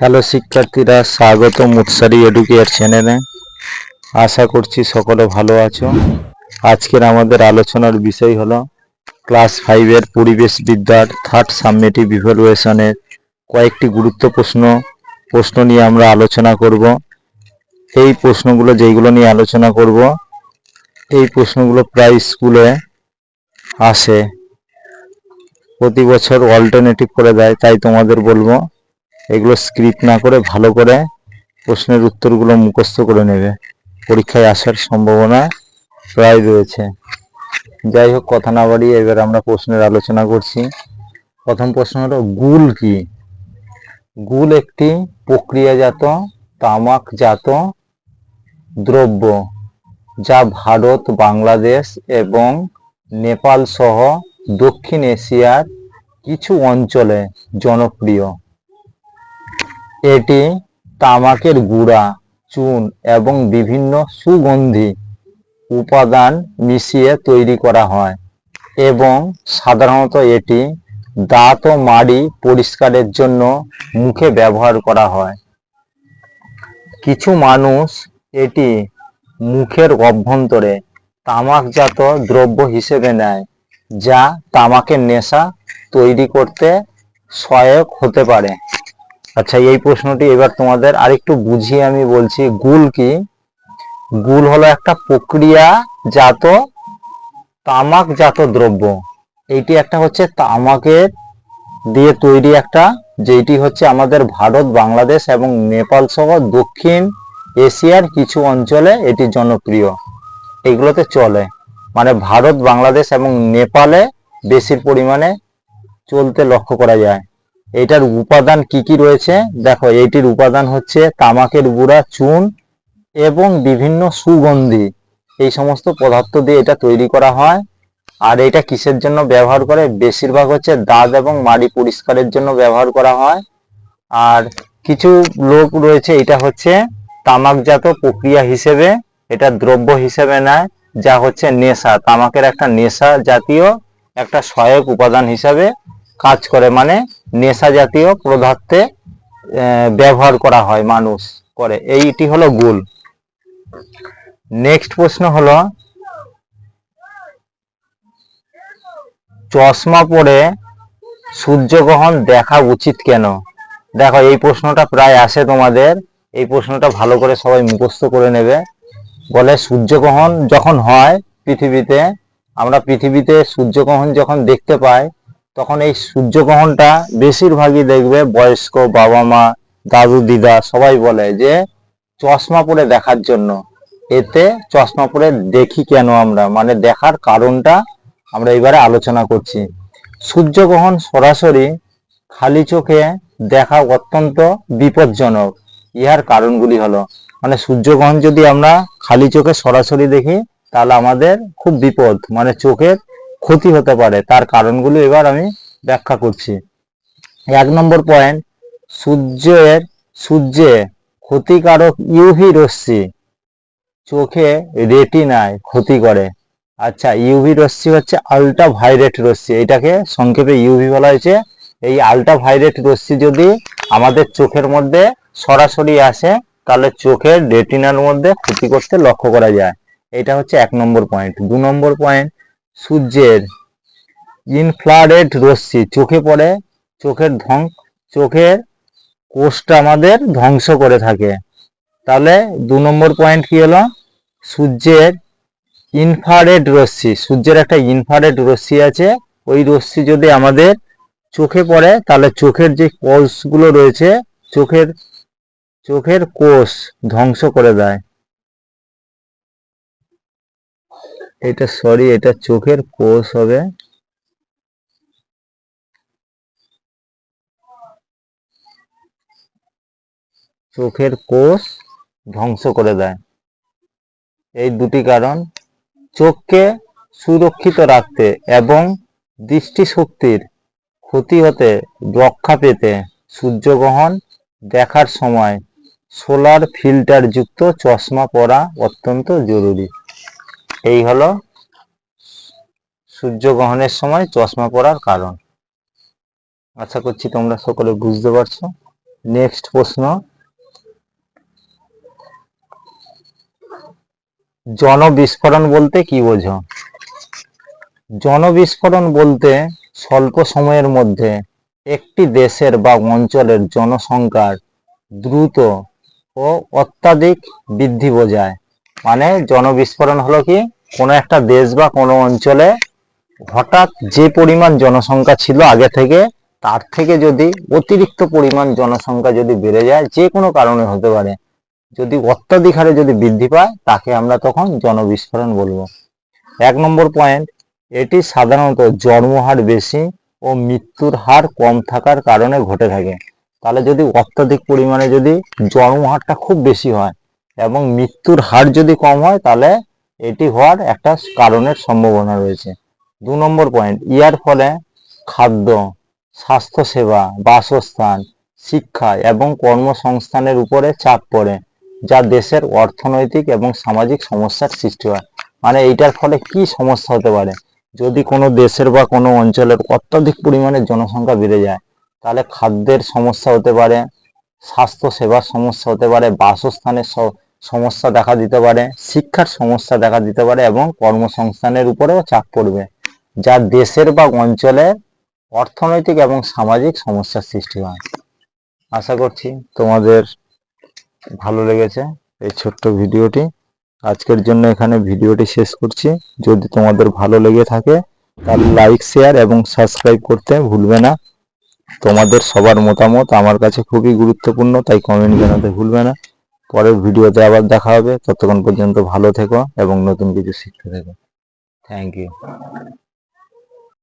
Hello শিক্ষার্থীরা স্বাগত মুৎসারি educare চ্যানেলে। আশা করছি সকলে ভালো আছো। আজকের আমাদের আলোচনার বিষয় হলো, ক্লাস ফাইভের পরিবেশ বিদ্যার থার্ড সাবমেটিভ ইভ্যালুয়েশনের কয়েকটি গুরুত্ব প্রশ্ন প্রশ্ন নিয়ে আমরা আলোচনা করব। এই প্রশ্নগুলো যেইগুলো নিয়ে আলোচনা করব, এই প্রশ্নগুলো প্রায় স্কুলে আসে। প্রতি বছর অল্টারনেটিভ করে দেয়, তাই তোমাদের বলব। এগুলো স্ক্রিপ্ট না করে ভালো করে প্রশ্নের উত্তরগুলো মুখস্থ করে নেবে। পরীক্ষায় আসার সম্ভাবনা প্রায় রয়েছে। যাই হোক, কথা না বাড়িয়ে এবার আমরা প্রশ্নের আলোচনা করছি। প্রথম প্রশ্ন হলো, গুল কি? গুল একটি প্রক্রিয়াজাত, তামাকজাত দ্রব্য যা ভারত, বাংলাদেশ এবং নেপাল সহ দক্ষিণ এশিয়ার কিছু অঞ্চলে জনপ্রিয়। এটি তামাকের গুঁড়া, চুন এবং বিভিন্ন সুগন্ধি উপাদান মিশিয়ে তৈরি করা হয় এবং সাধারণত এটি দাঁত ও মাড়ি পরিষ্কারের জন্য মুখে ব্যবহার করা হয়। কিছু মানুষ এটি মুখের অভ্যন্তরে তামাকজাত দ্রব্য হিসেবে নেয়, যা তামাকের নেশা তৈরি করতে সহায়ক হতে পারে। আচ্ছা এই প্রশ্নটি এবার তোমাদের আরেকটু বুঝিয়ে আমি বলছি, গুল কি? গুল হলো একটা প্রক্রিয়াজাত তামাকজাত দ্রব্য। এইটি একটা হচ্ছে তামাকের দিয়ে তৈরি একটা যেটি হচ্ছে আমাদের ভারত, বাংলাদেশ এবং নেপাল সহ দক্ষিণ এশিয়ার কিছু অঞ্চলে এটি জনপ্রিয়। এগুলোতে চলে। মানে ভারত, বাংলাদেশ এবং নেপালে বেশির পরিমাণে চলতে লক্ষ্য করা যায়। এটার উপাদান কি কি রয়েছে? দেখো, এইটির উপাদান হচ্ছে তামাকের গুঁড়া, চুন এবং বিভিন্ন সুগন্ধি। এই সমস্ত পদার্থ দিয়ে এটা তৈরি করা হয়। আর এটা কিসের জন্য ব্যবহার করে? বেশিরভাগ হচ্ছে দাঁত এবং মাড়ি পরিষ্কারের জন্য ব্যবহার করা হয়। আর কিছু লোক রয়েছে, এটা হচ্ছে তামাকজাত প্রক্রিয়া হিসেবে, এটা দ্রব্য হিসেবে নেয়, যা হচ্ছে নেশা। তামাকের একটা নেশা জাতীয় একটা সহায়ক উপাদান হিসাবে কাজ করে। মানে নেশা জাতীয় পদার্থে ব্যবহার করা হয়, মানুষ করে। এইটি হলো গুল। নেক্সট প্রশ্ন হলো, চশমা পরে সূর্যগ্রহণ দেখা উচিত কেন? দেখো, এই প্রশ্নটা প্রায় আসে তোমাদের। এই প্রশ্নটা ভালো করে সবাই মুখস্থ করে নেবে। বলে, সূর্যগ্রহণ যখন হয় পৃথিবীতে, আমরা পৃথিবীতে সূর্যগ্রহণ যখন দেখতে পাই তখন এই সূর্যগ্রহণটা বেশিরভাগই দেখবে বয়স্ক বাবা মা দাদু, দিদা সবাই বলে যে চশমা পরে দেখার জন্য। এতে চশমা পরে দেখি কেন আমরা? মানে দেখার কারণটা আমরা এবারে আলোচনা করছি। সূর্যগ্রহণ সরাসরি খালি চোখে দেখা অত্যন্ত বিপজ্জনক। ইহার কারণগুলি হলো মানে সূর্যগ্রহণ যদি আমরা খালি চোখে সরাসরি দেখি, তাহলে আমাদের খুব বিপদ। মানে চোখের ক্ষতি হতে পারে। তার কারণগুলো এবার আমি ব্যাখ্যা করছি। এক নম্বর পয়েন্ট সূর্যের, সূর্যে ক্ষতিকারক ইউভি রশ্মি চোখে রেটিনায় ক্ষতি করে। আচ্ছা ইউভি রশ্মি হচ্ছে আলট্রা ভাইরেট রশ্মি। এটাকে সংক্ষেপে ইউভি বলা হয়েছে। এই আলট্রা ভাইরেট রশ্মি যদি আমাদের চোখের মধ্যে সরাসরি আসে, তাহলে চোখের রেটিনার মধ্যে ক্ষতি করতে লক্ষ্য করা যায়। এটা হচ্ছে এক নম্বর পয়েন্ট দু নম্বর পয়েন্ট সূর্যের ইনফ্রারেড রশ্মি, চোখে পড়ে, চোখের ধ্বং, চোখের কোষটা আমাদের ধ্বংস করে থাকে। তাহলে দু নম্বর পয়েন্ট কি হলো? সূর্যের ইনফ্রারেড রশ্মি, সূর্যের একটা ইনফ্রারেড রশ্মি আছে। ওই রশ্মি যদি আমাদের চোখে পড়ে, তাহলে চোখের যে কোষগুলো রয়েছে, চোখের চোখের কোষ ধ্বংস করে দেয়। এটা সরি এটা চোখের কোষ হবে। চোখের কোষ ধ্বংস করে দেয়। এই দুটি কারণ, চোখকে সুরক্ষিত রাখতে এবং দৃষ্টিশক্তির ক্ষতি হতে রক্ষা পেতে সূর্যগ্রহণ দেখার সময় সোলার ফিল্টার যুক্ত চশমা পরা অত্যন্ত জরুরি। এই হলো সূর্যগ্রহণের সময় চশমা পরার কারণ। আশা করছি তোমরা সকলে বুঝতে পারছ। নেক্সট প্রশ্ন। জনবিস্ফোরণ বলতে কি বোঝো? জনবিস্ফোরণ বলতে স্বল্প সময়ের মধ্যে একটি দেশের বা অঞ্চলের জনসংখ্যার দ্রুত ও অত্যাধিক বৃদ্ধি বোঝায়। মানে জনবিস্ফোরণ হলো কি? কোনো একটা দেশ বা কোনো অঞ্চলে হঠাৎ যে পরিমাণ জনসংখ্যা ছিল আগে থেকে, তার থেকে যদি অতিরিক্ত পরিমাণ জনসংখ্যা যদি বেড়ে যায়, যে কোনো কারণে হতে পারে, যদি অত্যাধিক হারে যদি বৃদ্ধি পায়, তাকে আমরা তখন জনবিস্ফোরণ বলব। এক নম্বর পয়েন্ট এটি সাধারণত জন্মহার বেশি ও মৃত্যুর হার কম থাকার কারণে ঘটে থাকে। তাহলে যদি অত্যাধিক পরিমাণে যদি জন্মহারটা খুব বেশি হয় এবং মৃত্যুর হার যদি কম হয়, তাহলে এটি হওয়ার একটা কারণের সম্ভাবনা রয়েছে। দু নম্বর পয়েন্ট ইয়ার ফলে খাদ্য, স্বাস্থ্যসেবা, বাসস্থান, শিক্ষা এবং কর্মসংস্থানের উপরে চাপ পড়ে, যা দেশের অর্থনৈতিক এবং সামাজিক সমস্যার সৃষ্টি হয়। মানে এইটার ফলে কি সমস্যা হতে পারে? যদি কোনো দেশের বা কোনো অঞ্চলের অত্যাধিক পরিমাণে জনসংখ্যা বেড়ে যায়, তাহলে খাদ্যের সমস্যা হতে পারে স্বাস্থ্য সেবার সমস্যা হতে পারে, বাসস্থানের সমস্যা দেখা দিতে পারে, শিক্ষার সমস্যা দেখা দিতে পারে এবং কর্মসংস্থানের উপরেও চাপ পড়বে, যা দেশের বা অঞ্চলের অর্থনৈতিক এবং সামাজিক সমস্যার সৃষ্টি হয়। আশা করছি তোমাদের ভালো লেগেছে এই ছোট্ট ভিডিওটি। আজকের জন্য এখানে ভিডিওটি শেষ করছি। যদি তোমাদের ভালো লেগে থাকে, তাহলে লাইক শেয়ার এবং সাবস্ক্রাইব করতে ভুলবে না। তোমাদের সবার মতামত আমার কাছে খুবই গুরুত্বপূর্ণ, তাই কমেন্ট জানাতে ভুলবে না। পরের ভিডিওতে আবার দেখা হবে। ততক্ষণ পর্যন্ত ভালো থেকো এবং নতুন কিছু শিখতে থেকো। Thank you